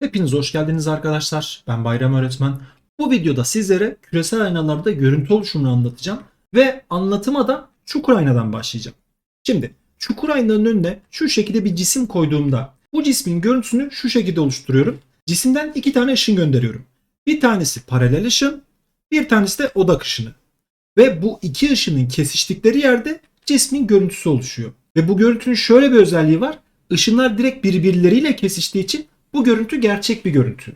Hepiniz hoş geldiniz arkadaşlar. Ben Bayram Öğretmen. Bu videoda sizlere küresel aynalarda görüntü oluşumunu anlatacağım ve anlatıma da çukur aynadan başlayacağım. Şimdi çukur aynanın önüne şu şekilde bir cisim koyduğumda bu cismin görüntüsünü şu şekilde oluşturuyorum. Cisimden iki tane ışın gönderiyorum. Bir tanesi paralel ışın, bir tanesi de odak ışını. Ve bu iki ışının kesiştikleri yerde cismin görüntüsü oluşuyor. Ve bu görüntünün şöyle bir özelliği var. Işınlar direkt birbirleriyle kesiştiği için bu görüntü gerçek bir görüntü.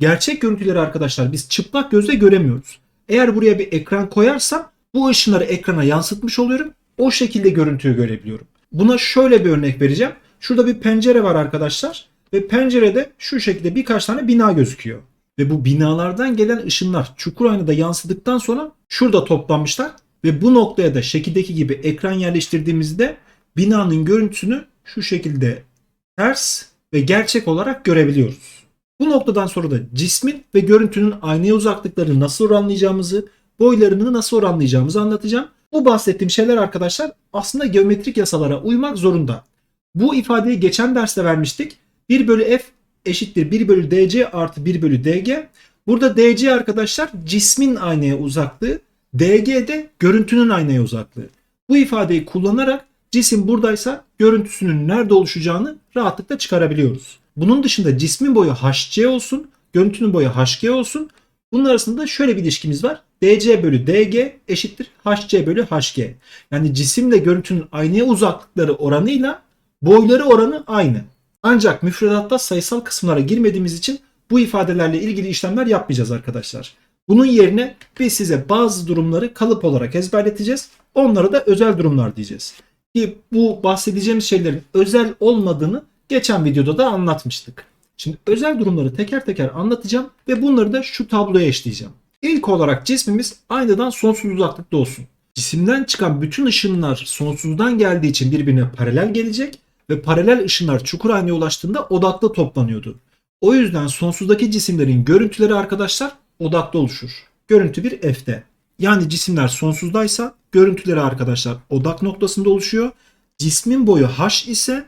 Gerçek görüntüleri arkadaşlar biz çıplak gözle göremiyoruz. Eğer buraya bir ekran koyarsam bu ışınları ekrana yansıtmış oluyorum. O şekilde görüntüyü görebiliyorum. Buna şöyle bir örnek vereceğim. Şurada bir pencere var arkadaşlar ve pencerede şu şekilde birkaç tane bina gözüküyor. Ve bu binalardan gelen ışınlar çukur aynada yansıdıktan sonra şurada toplanmışlar ve bu noktaya da şekildeki gibi ekran yerleştirdiğimizde binanın görüntüsünü şu şekilde ters ve gerçek olarak görebiliyoruz. Bu noktadan sonra da cismin ve görüntünün aynaya uzaklıklarını nasıl oranlayacağımızı, boylarını nasıl oranlayacağımızı anlatacağım. Bu bahsettiğim şeyler arkadaşlar aslında geometrik yasalara uymak zorunda. Bu ifadeyi geçen derste vermiştik. 1 bölü f eşittir 1 bölü dc artı 1 bölü dg. Burada dc arkadaşlar cismin aynaya uzaklığı, dg de görüntünün aynaya uzaklığı. Bu ifadeyi kullanarak cisim buradaysa görüntüsünün nerede oluşacağını rahatlıkla çıkarabiliyoruz. Bunun dışında cismin boyu hc olsun, görüntünün boyu hg olsun. Bunun arasında şöyle bir ilişkimiz var. dc bölü dg eşittir hc bölü hg. Yani cisimle görüntünün aynaya uzaklıkları oranıyla boyları oranı aynı. Ancak müfredatta sayısal kısımlara girmediğimiz için bu ifadelerle ilgili işlemler yapmayacağız arkadaşlar. Bunun yerine biz size bazı durumları kalıp olarak ezberleteceğiz. Onlara da özel durumlar diyeceğiz. Ki bu bahsedeceğimiz şeylerin özel olmadığını geçen videoda da anlatmıştık. Şimdi özel durumları teker teker anlatacağım ve bunları da şu tabloya eşleyeceğim. İlk olarak cismimiz aynadan sonsuz uzaklıkta olsun. Cisimden çıkan bütün ışınlar sonsuzdan geldiği için birbirine paralel gelecek ve paralel ışınlar çukur aynaya ulaştığında odakta toplanıyordu. O yüzden sonsuzdaki cisimlerin görüntüleri arkadaşlar odakta oluşur. Görüntü bir F'de. Yani cisimler sonsuzdaysa görüntüleri arkadaşlar odak noktasında oluşuyor. Cismin boyu H ise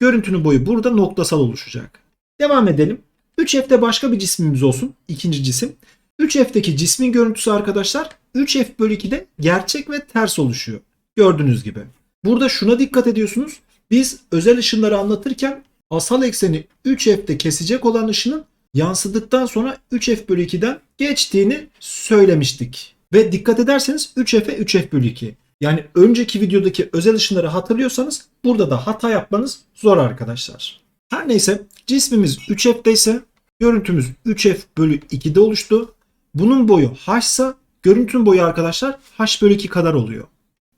görüntünün boyu burada noktasal oluşacak. Devam edelim. 3F'de başka bir cismimiz olsun. ikinci cisim. 3F'deki cismin görüntüsü arkadaşlar 3F bölü 2'de gerçek ve ters oluşuyor. Gördüğünüz gibi. Burada şuna dikkat ediyorsunuz. Biz özel ışınları anlatırken asal ekseni 3F'de kesecek olan ışının yansıdıktan sonra 3F bölü 2'den geçtiğini söylemiştik. Ve dikkat ederseniz 3F'e 3F bölü 2. Yani önceki videodaki özel ışınları hatırlıyorsanız burada da hata yapmanız zor arkadaşlar. Her neyse cismimiz 3F'de ise görüntümüz 3F bölü 2'de oluştu. Bunun boyu H ise görüntünün boyu arkadaşlar H bölü 2 kadar oluyor.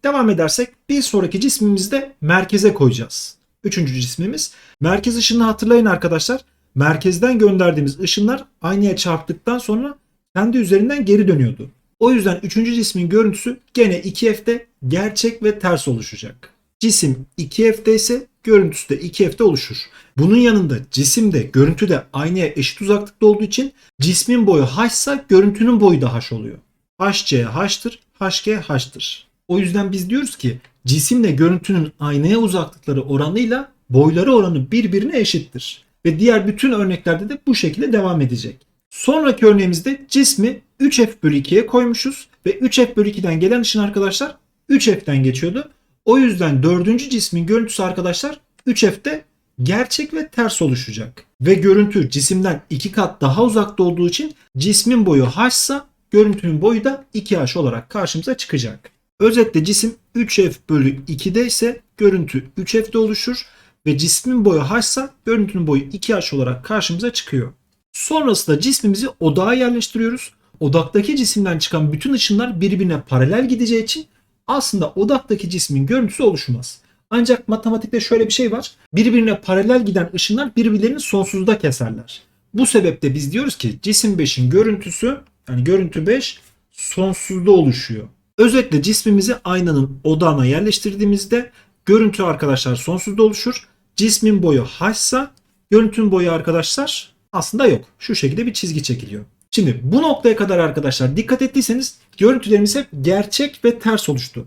Devam edersek bir sonraki cismimizi de merkeze koyacağız. Üçüncü cismimiz. Merkez ışını hatırlayın arkadaşlar. Merkezden gönderdiğimiz ışınlar aynaya çarptıktan sonra kendi üzerinden geri dönüyordu. O yüzden üçüncü cismin görüntüsü gene 2F'de gerçek ve ters oluşacak. Cisim 2F'de ise görüntüsü de 2F'de oluşur. Bunun yanında cisim de görüntü de aynaya eşit uzaklıkta olduğu için cismin boyu H ise görüntünün boyu da H oluyor. HC H'tır, HG H'tır. O yüzden biz diyoruz ki cisimle görüntünün aynaya uzaklıkları oranıyla boyları oranı birbirine eşittir. Ve diğer bütün örneklerde de bu şekilde devam edecek. Sonraki örneğimizde cismi 3F bölü 2'ye koymuşuz. Ve 3F bölü 2'den gelen ışın arkadaşlar 3F'den geçiyordu. O yüzden dördüncü cismin görüntüsü arkadaşlar 3F'de gerçek ve ters oluşacak. Ve görüntü cisimden 2 kat daha uzakta olduğu için cismin boyu h ise görüntünün boyu da 2h olarak karşımıza çıkacak. Özetle cisim 3F bölü 2'de ise görüntü 3F'de oluşur ve cismin boyu h ise görüntünün boyu 2h olarak karşımıza çıkıyor. Sonrasında cismimizi odağa yerleştiriyoruz. Odaktaki cisimden çıkan bütün ışınlar birbirine paralel gideceği için aslında odaktaki cismin görüntüsü oluşmaz. Ancak matematikte şöyle bir şey var. Birbirine paralel giden ışınlar birbirlerini sonsuzda keserler. Bu sebeple biz diyoruz ki cisim 5'in görüntüsü yani görüntü 5 sonsuzda oluşuyor. Özetle cismimizi aynanın odağına yerleştirdiğimizde görüntü arkadaşlar sonsuzda oluşur. Cismin boyu h ise görüntünün boyu arkadaşlar aslında yok. Şu şekilde bir çizgi çekiliyor. Şimdi bu noktaya kadar arkadaşlar dikkat ettiyseniz görüntülerimiz hep gerçek ve ters oluştu.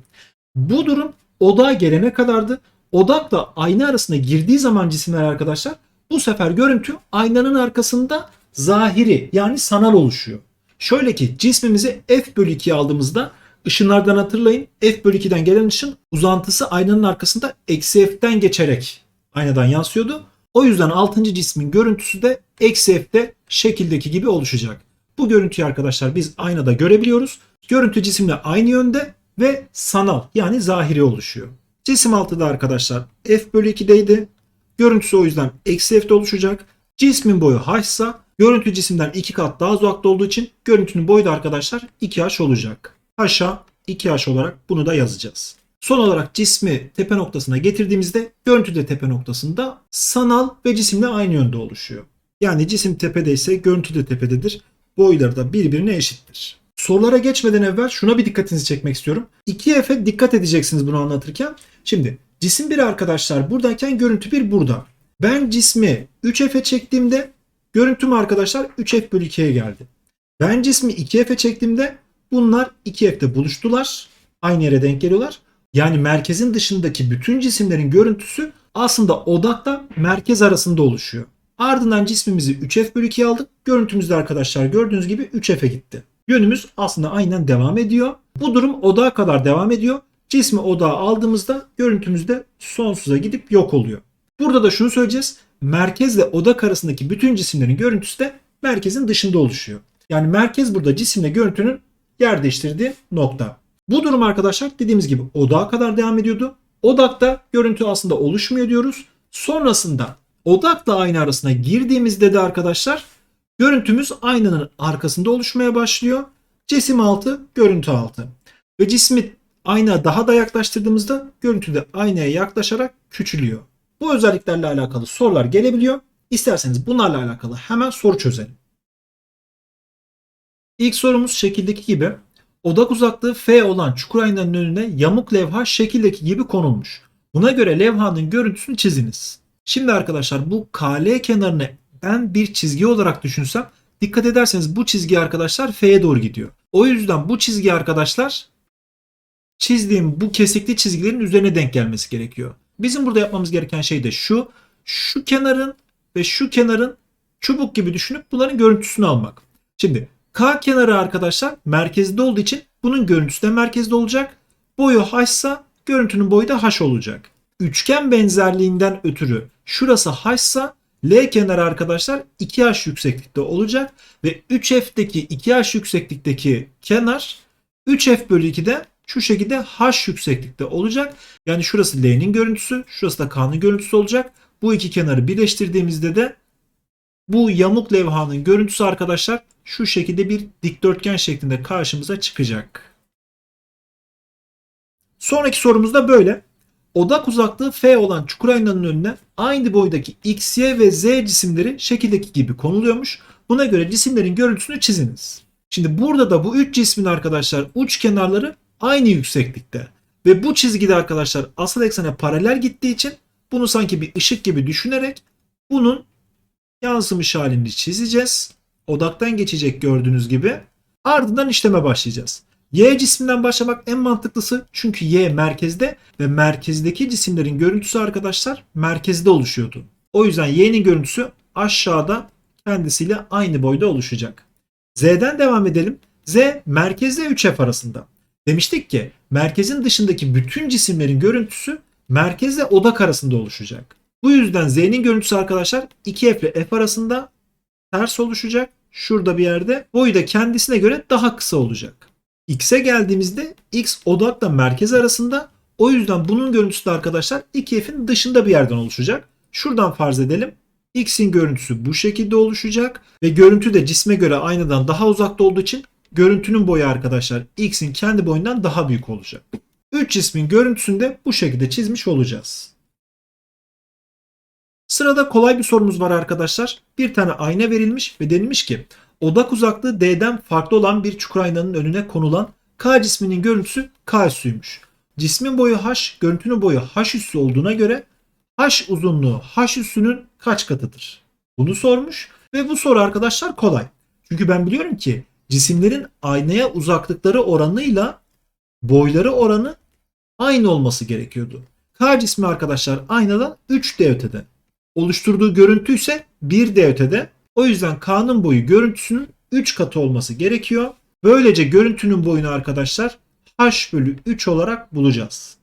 Bu durum odağa gelene kadardı. Odakla ayna arasında girdiği zaman cisimler arkadaşlar Bu sefer görüntü aynanın arkasında zahiri yani sanal oluşuyor. Şöyle ki cismimizi f bölü 2'ye aldığımızda ışınlardan hatırlayın f bölü 2'den gelen ışın uzantısı aynanın arkasında eksi f'ten geçerek aynadan yansıyordu. O yüzden 6. cismin görüntüsü de eksi f'te şekildeki gibi oluşacak. Bu görüntüyü arkadaşlar biz aynada görebiliyoruz. Görüntü cisimle aynı yönde ve sanal yani zahiri oluşuyor. Cisim 6'da arkadaşlar f bölü 2'deydi. Görüntüsü o yüzden eksi f'te oluşacak. Cismin boyu h ise görüntü cisimden 2 kat daha uzakta olduğu için görüntünün boyu da arkadaşlar 2h olacak. H'a 2h olarak bunu da yazacağız. Son olarak cismi tepe noktasına getirdiğimizde görüntü de tepe noktasında sanal ve cisimle aynı yönde oluşuyor. Yani cisim tepedeyse görüntü de tepededir. Boyları da birbirine eşittir. Sorulara geçmeden evvel şuna bir dikkatinizi çekmek istiyorum. 2F'e dikkat edeceksiniz bunu anlatırken. Şimdi cisim 1 arkadaşlar buradayken görüntü 1 burada. Ben cismi 3F'e çektiğimde görüntüm arkadaşlar 3F bölü 2'ye geldi. Ben cismi 2F'e çektiğimde bunlar 2F'te buluştular. Aynı yere denk geliyorlar. Yani merkezin dışındaki bütün cisimlerin görüntüsü aslında odakla merkez arasında oluşuyor. Ardından cismimizi 3F bölü 2'ye aldık. Görüntümüz de arkadaşlar gördüğünüz gibi 3F'e gitti. Yönümüz aslında aynen devam ediyor. Bu durum odağa kadar devam ediyor. Cismi odağa aldığımızda görüntümüz de sonsuza gidip yok oluyor. Burada da şunu söyleyeceğiz. Merkezle odak arasındaki bütün cisimlerin görüntüsü de merkezin dışında oluşuyor. Yani merkez burada cisimle görüntünün yer değiştirdiği nokta. Bu durum arkadaşlar dediğimiz gibi odağa kadar devam ediyordu. Odakta görüntü aslında oluşmuyor diyoruz. Sonrasında odakla ayna arasına girdiğimizde de arkadaşlar görüntümüz aynanın arkasında oluşmaya başlıyor. Cisim altı, görüntü altı. Ve cismi ayna daha da yaklaştırdığımızda görüntü de aynaya yaklaşarak küçülüyor. Bu özelliklerle alakalı sorular gelebiliyor. İsterseniz bunlarla alakalı hemen soru çözelim. İlk sorumuz şekildeki gibi. Odak uzaklığı F olan çukur aynanın önüne yamuk levha şekildeki gibi konulmuş. Buna göre levhanın görüntüsünü çiziniz. Şimdi arkadaşlar bu KL kenarını ben bir çizgi olarak düşünsem dikkat ederseniz bu çizgi arkadaşlar F'ye doğru gidiyor. O yüzden bu çizgi arkadaşlar çizdiğim bu kesikli çizgilerin üzerine denk gelmesi gerekiyor. Bizim burada yapmamız gereken şey de şu. Şu kenarın ve şu kenarın çubuk gibi düşünüp bunların görüntüsünü almak. Şimdi K kenarı arkadaşlar merkezde olduğu için bunun görüntüsü de merkezde olacak. Boyu h ise görüntünün boyu da h olacak. Üçgen benzerliğinden ötürü şurası h ise L kenarı arkadaşlar 2h yükseklikte olacak ve 3f'deki 2h yükseklikteki kenar 3f bölü 2'de şu şekilde h yükseklikte olacak. Yani şurası L'nin görüntüsü, şurası da K'nın görüntüsü olacak. Bu iki kenarı birleştirdiğimizde de bu yamuk levhanın görüntüsü arkadaşlar şu şekilde bir dikdörtgen şeklinde karşımıza çıkacak. Sonraki sorumuz da böyle. Odak uzaklığı F olan çukur aynanın önüne aynı boydaki X, Y ve Z cisimleri şekildeki gibi konuluyormuş. Buna göre cisimlerin görüntüsünü çiziniz. Şimdi burada da bu üç cismin arkadaşlar uç kenarları aynı yükseklikte. Ve bu çizgide arkadaşlar asıl eksene paralel gittiği için bunu sanki bir ışık gibi düşünerek bunun yansımış halini çizeceğiz. Odaktan geçecek gördüğünüz gibi. Ardından işleme başlayacağız. Y cisminden başlamak en mantıklısı çünkü Y merkezde ve merkezdeki cisimlerin görüntüsü arkadaşlar merkezde oluşuyordu. O yüzden Y'nin görüntüsü aşağıda kendisiyle aynı boyda oluşacak. Z'den devam edelim. Z merkezde 3F arasında. Demiştik ki merkezin dışındaki bütün cisimlerin görüntüsü merkezle odak arasında oluşacak. Bu yüzden Z'nin görüntüsü arkadaşlar 2F ile F arasında ters oluşacak. Şurada bir yerde. Boyu da kendisine göre daha kısa olacak. X'e geldiğimizde X odakla merkez arasında. O yüzden bunun görüntüsü de arkadaşlar 2F'in dışında bir yerden oluşacak. Şuradan farz edelim. X'in görüntüsü bu şekilde oluşacak ve görüntü de cisme göre aynadan daha uzakta olduğu için görüntünün boyu arkadaşlar X'in kendi boyundan daha büyük olacak. 3 cismin görüntüsünü de bu şekilde çizmiş olacağız. Sırada kolay bir sorumuz var arkadaşlar. Bir tane ayna verilmiş ve denilmiş ki odak uzaklığı D'den farklı olan bir çukur aynanın önüne konulan K cisminin görüntüsü K üssüymüş. Cismin boyu H, görüntünün boyu H üssü olduğuna göre H uzunluğu H üssünün kaç katıdır? Bunu sormuş ve bu soru arkadaşlar kolay. Çünkü ben biliyorum ki cisimlerin aynaya uzaklıkları oranıyla boyları oranı aynı olması gerekiyordu. K cismi arkadaşlar aynadan 3D ötede. oluşturduğu görüntü ise 1D ötede. O yüzden K'nın boyu görüntüsünün 3 katı olması gerekiyor. Böylece görüntünün boyunu arkadaşlar h bölü 3 olarak bulacağız.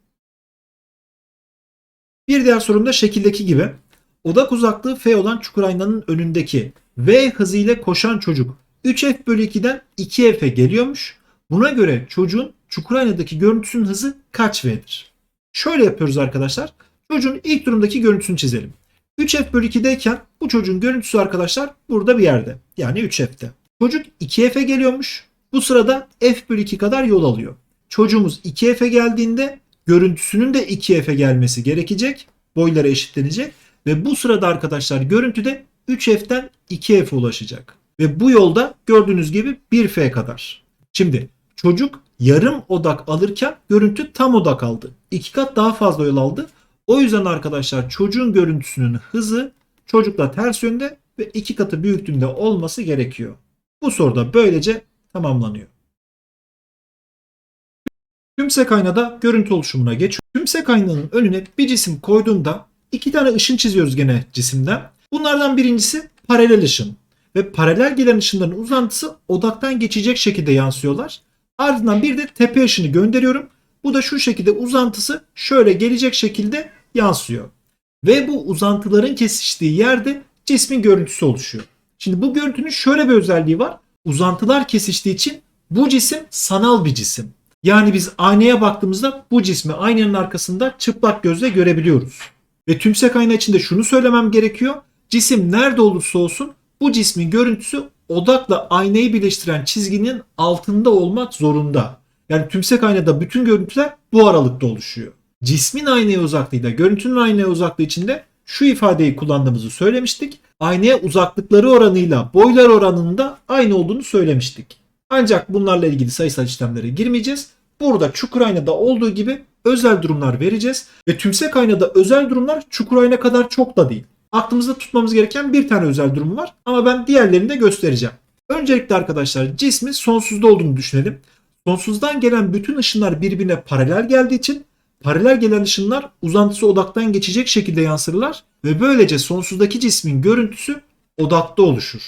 Bir diğer sorumda şekildeki gibi odak uzaklığı f olan çukur aynanın önündeki v hızı ile koşan çocuk 3f bölü 2'den 2f'e geliyormuş. Buna göre çocuğun çukur aynadaki görüntüsünün hızı kaç v'dir? Şöyle yapıyoruz arkadaşlar. Çocuğun ilk durumdaki görüntüsünü çizelim. 3f bölü 2'deyken bu çocuğun görüntüsü arkadaşlar burada bir yerde. Yani 3f'te. Çocuk 2f'e geliyormuş. Bu sırada f bölü 2 kadar yol alıyor. Çocuğumuz 2f'e geldiğinde görüntüsünün de 2f'e gelmesi gerekecek. Boyları eşitlenecek. Ve bu sırada arkadaşlar görüntüde 3f'ten 2f'e ulaşacak. Ve bu yolda gördüğünüz gibi 1f kadar. Şimdi çocuk yarım odak alırken görüntü tam odak aldı. İki kat daha fazla yol aldı. O yüzden arkadaşlar çocuğun görüntüsünün hızı çocukla ters yönde ve iki katı büyüklüğünde olması gerekiyor. Bu soruda böylece tamamlanıyor. Tümsek aynada görüntü oluşumuna geçiyor. Tümsek aynanın önüne bir cisim koyduğunda iki tane ışın çiziyoruz gene cisimden. Bunlardan birincisi paralel ışın ve paralel gelen ışınların uzantısı odaktan geçecek şekilde yansıyorlar. Ardından bir de tepe ışını gönderiyorum. Bu da şu şekilde uzantısı şöyle gelecek şekilde yansıyor. Ve bu uzantıların kesiştiği yerde cismin görüntüsü oluşuyor. Şimdi bu görüntünün şöyle bir özelliği var. Uzantılar kesiştiği için bu cisim sanal bir cisim. Yani biz aynaya baktığımızda bu cismi aynanın arkasında çıplak gözle görebiliyoruz. Ve tümsek ayna için de şunu söylemem gerekiyor. Cisim nerede olursa olsun bu cismin görüntüsü odakla aynayı birleştiren çizginin altında olmak zorunda. Yani tümsek aynada bütün görüntüler bu aralıkta oluşuyor. Cismin aynaya uzaklığıyla görüntünün aynaya uzaklığı içinde şu ifadeyi kullandığımızı söylemiştik. Aynaya uzaklıkları oranıyla boylar oranında aynı olduğunu söylemiştik. Ancak bunlarla ilgili sayısal işlemlere girmeyeceğiz. Burada çukur aynada olduğu gibi özel durumlar vereceğiz. Ve tümsek aynada özel durumlar çukur ayna kadar çok da değil. Aklımızda tutmamız gereken bir tane özel durum var ama ben diğerlerini de göstereceğim. Öncelikle arkadaşlar cismi sonsuzda olduğunu düşünelim. Sonsuzdan gelen bütün ışınlar birbirine paralel geldiği için paralel gelen ışınlar uzantısı odaktan geçecek şekilde yansırlar ve böylece sonsuzdaki cismin görüntüsü odakta oluşur.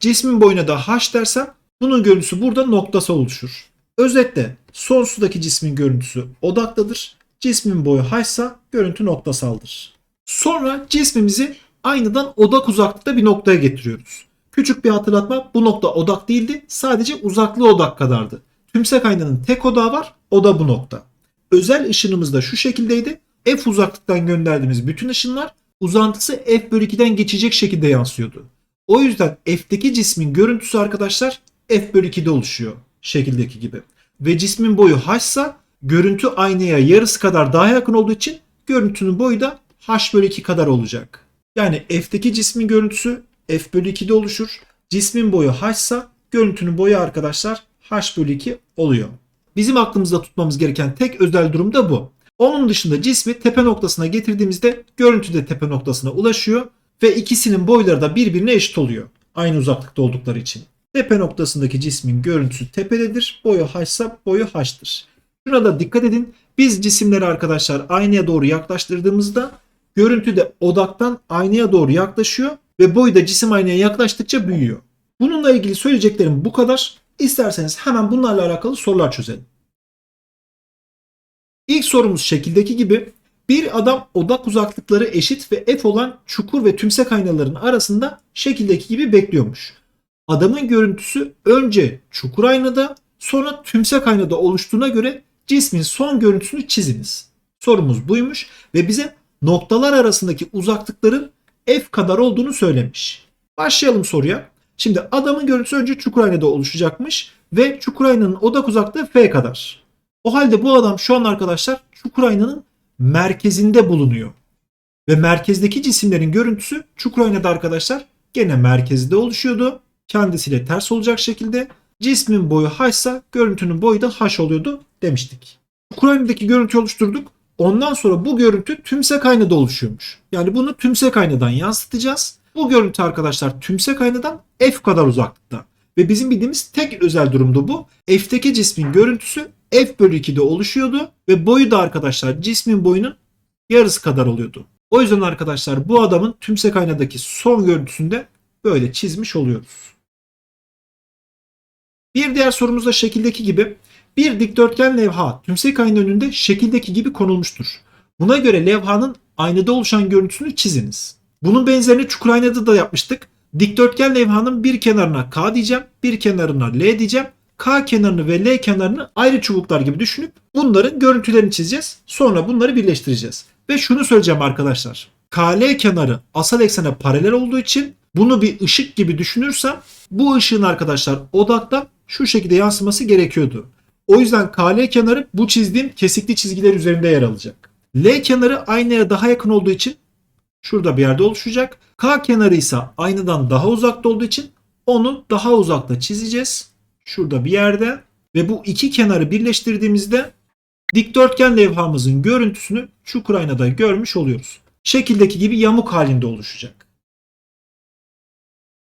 Cismin boyuna da h dersem bunun görüntüsü burada noktasal oluşur. Özetle sonsuzdaki cismin görüntüsü odaktadır. Cismin boyu h ise görüntü noktasaldır. Sonra cismimizi aynadan odak uzaklıkta bir noktaya getiriyoruz. Küçük bir hatırlatma bu nokta odak değildi sadece uzaklığı odak kadardı. Tümsek aynanın tek odağı var o da bu nokta. Özel ışınımız da şu şekildeydi. F uzaklıktan gönderdiğimiz bütün ışınlar uzantısı F bölü 2'den geçecek şekilde yansıyordu. O yüzden F'teki cismin görüntüsü arkadaşlar F bölü 2'de oluşuyor şekildeki gibi. Ve cismin boyu H ise görüntü aynaya yarısı kadar daha yakın olduğu için görüntünün boyu da H bölü 2 kadar olacak. Yani F'teki cismin görüntüsü F bölü 2'de oluşur. Cismin boyu H ise görüntünün boyu arkadaşlar H bölü 2 oluyor. Bizim aklımızda tutmamız gereken tek özel durum da bu. Onun dışında cismi tepe noktasına getirdiğimizde görüntü de tepe noktasına ulaşıyor ve ikisinin boyları da birbirine eşit oluyor. Aynı uzaklıkta oldukları için. Tepe noktasındaki cismin görüntüsü tepededir. Boyu h ise boyu h'tır. Şuna da dikkat edin. Biz cisimleri arkadaşlar aynaya doğru yaklaştırdığımızda görüntü de odaktan aynaya doğru yaklaşıyor ve boyu da cisim aynaya yaklaştıkça büyüyor. Bununla ilgili söyleyeceklerim bu kadar. İsterseniz hemen bunlarla alakalı sorular çözelim. İlk sorumuz şekildeki gibi bir adam odak uzaklıkları eşit ve f olan çukur ve tümsek aynaların arasında şekildeki gibi bekliyormuş. Adamın görüntüsü önce çukur aynada sonra tümsek aynada oluştuğuna göre cismin son görüntüsünü çiziniz. Sorumuz buymuş ve bize noktalar arasındaki uzaklıkların f kadar olduğunu söylemiş. Başlayalım soruya. Şimdi adamın görüntüsü önce çukur aynada oluşacakmış ve çukur aynanın odak uzaklığı f kadar. O halde bu adam şu an arkadaşlar çukur aynanın merkezinde bulunuyor. Ve merkezdeki cisimlerin görüntüsü çukur aynada arkadaşlar gene merkezde oluşuyordu. Kendisiyle ters olacak şekilde cismin boyu h ise görüntünün boyu da h oluyordu demiştik. Çukur aynadaki görüntüyü oluşturduk. Ondan sonra bu görüntü tümsek aynada oluşuyormuş. Yani bunu tümsek aynadan yansıtacağız. Bu görüntü arkadaşlar tümsek aynadan f kadar uzaklıkta. Ve bizim bildiğimiz tek özel durumda bu. F'teki cismin görüntüsü f bölü 2'de oluşuyordu. Ve boyu da arkadaşlar cismin boyunun yarısı kadar oluyordu. O yüzden arkadaşlar bu adamın tümsek aynadaki son görüntüsünde böyle çizmiş oluyoruz. Bir diğer sorumuzda şekildeki gibi bir dikdörtgen levha tümsek ayna önünde şekildeki gibi konulmuştur. Buna göre levhanın aynada oluşan görüntüsünü çiziniz. Bunun benzerini çukur aynada da yapmıştık. Dikdörtgen levhanın bir kenarına K diyeceğim, bir kenarına L diyeceğim. K kenarını ve L kenarını ayrı çubuklar gibi düşünüp bunların görüntülerini çizeceğiz. Sonra bunları birleştireceğiz. Ve şunu söyleyeceğim arkadaşlar. KL kenarı asal eksene paralel olduğu için bunu bir ışık gibi düşünürsem bu ışığın arkadaşlar odakta şu şekilde yansıması gerekiyordu. O yüzden KL kenarı bu çizdiğim kesikli çizgiler üzerinde yer alacak. L kenarı aynaya daha yakın olduğu için şurada bir yerde oluşacak. K kenarı ise aynadan daha uzakta olduğu için onu daha uzakta çizeceğiz. Şurada bir yerde ve bu iki kenarı birleştirdiğimizde dikdörtgen levhamızın görüntüsünü çukur aynada görmüş oluyoruz. Şekildeki gibi yamuk halinde oluşacak.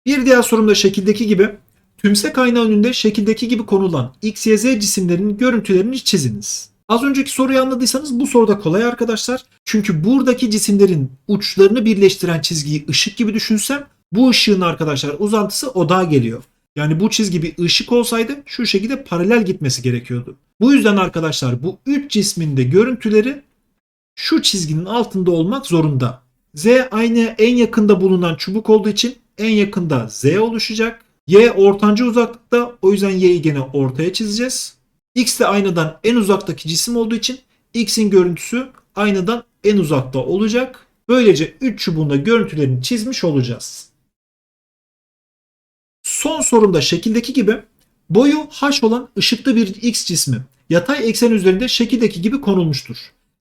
Bir diğer sorumda şekildeki gibi tümsek ayna önünde şekildeki gibi konulan X, Y, cisimlerinin görüntülerini çiziniz. Az önceki soruyu anladıysanız bu soruda kolay arkadaşlar. Çünkü buradaki cisimlerin uçlarını birleştiren çizgiyi ışık gibi düşünsem bu ışığın arkadaşlar uzantısı odağa geliyor. Yani bu çizgi bir ışık olsaydı şu şekilde paralel gitmesi gerekiyordu. Bu yüzden arkadaşlar bu üç cismin de görüntüleri şu çizginin altında olmak zorunda. Z aynaya en yakında bulunan çubuk olduğu için en yakında Z oluşacak. Y ortanca uzaklıkta o yüzden Y'yi gene ortaya çizeceğiz. X de aynadan en uzaktaki cisim olduğu için X'in görüntüsü aynadan en uzakta olacak. Böylece 3 çubuğun da görüntülerini çizmiş olacağız. Son sorumda şekildeki gibi boyu h olan ışıklı bir x cismi yatay eksen üzerinde şekildeki gibi konulmuştur.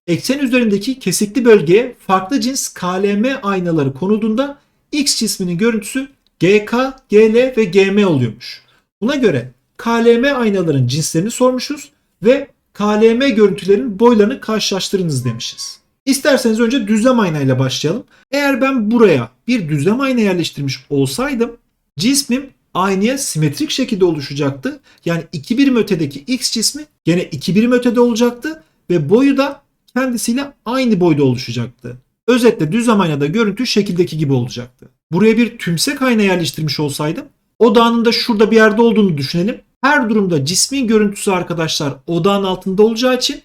Eksen üzerindeki kesikli bölgeye farklı cins KLM aynaları konulduğunda x cisminin görüntüsü GK, GL ve GM oluyormuş. Buna göre KLM aynaların cinslerini sormuşuz ve KLM görüntülerinin boylarını karşılaştırınız demişiz. İsterseniz önce düzlem aynayla başlayalım. Eğer ben buraya bir düzlem ayna yerleştirmiş olsaydım cismim aynaya simetrik şekilde oluşacaktı. Yani 2 birim ötedeki x cismi gene 2 birim ötede olacaktı ve boyu da kendisiyle aynı boyda oluşacaktı. Özetle düzlem aynada görüntü şekildeki gibi olacaktı. Buraya bir tümsek ayna yerleştirmiş olsaydım odağının da şurada bir yerde olduğunu düşünelim. Her durumda cismin görüntüsü arkadaşlar odağın altında olacağı için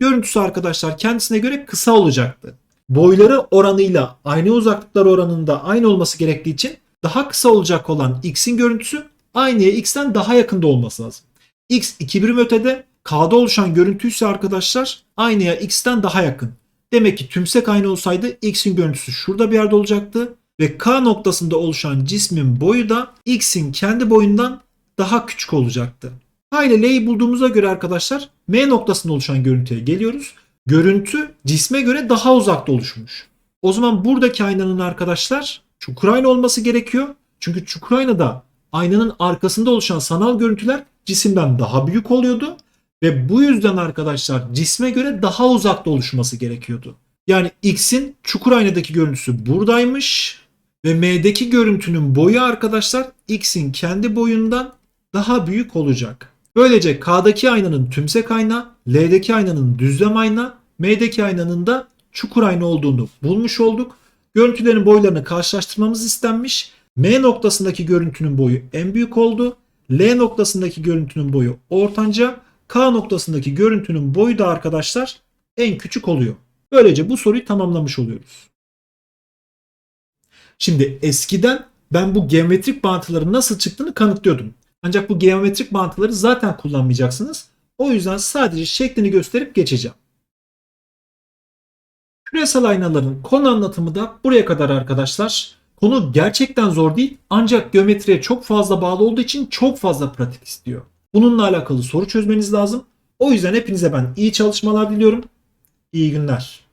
görüntüsü arkadaşlar kendisine göre kısa olacaktı. Boyları oranıyla aynı uzaklıklar oranında aynı olması gerektiği için daha kısa olacak olan x'in görüntüsü aynıya x'ten daha yakında olması lazım. x 2 birim ötede k'da oluşan görüntü ise arkadaşlar aynıya x'ten daha yakın. Demek ki tümsek aynı olsaydı x'in görüntüsü şurada bir yerde olacaktı ve k noktasında oluşan cismin boyu da x'in kendi boyundan daha küçük olacaktı. K ile L'yi bulduğumuza göre arkadaşlar M noktasında oluşan görüntüye geliyoruz. Görüntü cisme göre daha uzakta oluşmuş. O zaman buradaki aynanın arkadaşlar çukur ayna olması gerekiyor. Çünkü çukur aynada aynanın arkasında oluşan sanal görüntüler cisimden daha büyük oluyordu. Ve bu yüzden arkadaşlar cisme göre daha uzakta oluşması gerekiyordu. Yani X'in çukur aynadaki görüntüsü buradaymış. Ve M'deki görüntünün boyu arkadaşlar X'in kendi boyundan daha büyük olacak. Böylece K'daki aynanın tümsek ayna, L'deki aynanın düzlem ayna, M'deki aynanın da çukur ayna olduğunu bulmuş olduk. Görüntülerin boylarını karşılaştırmamız istenmiş. M noktasındaki görüntünün boyu en büyük oldu. L noktasındaki görüntünün boyu ortanca. K noktasındaki görüntünün boyu da arkadaşlar en küçük oluyor. Böylece bu soruyu tamamlamış oluyoruz. Şimdi eskiden ben bu geometrik bağıntıların nasıl çıktığını kanıtlıyordum. Ancak bu geometrik bağıntıları zaten kullanmayacaksınız. O yüzden sadece şeklini gösterip geçeceğim. Küresel aynaların konu anlatımı da buraya kadar arkadaşlar. Konu gerçekten zor değil ancak geometriye çok fazla bağlı olduğu için çok fazla pratik istiyor. Bununla alakalı soru çözmeniz lazım. O yüzden hepinize ben iyi çalışmalar diliyorum. İyi günler.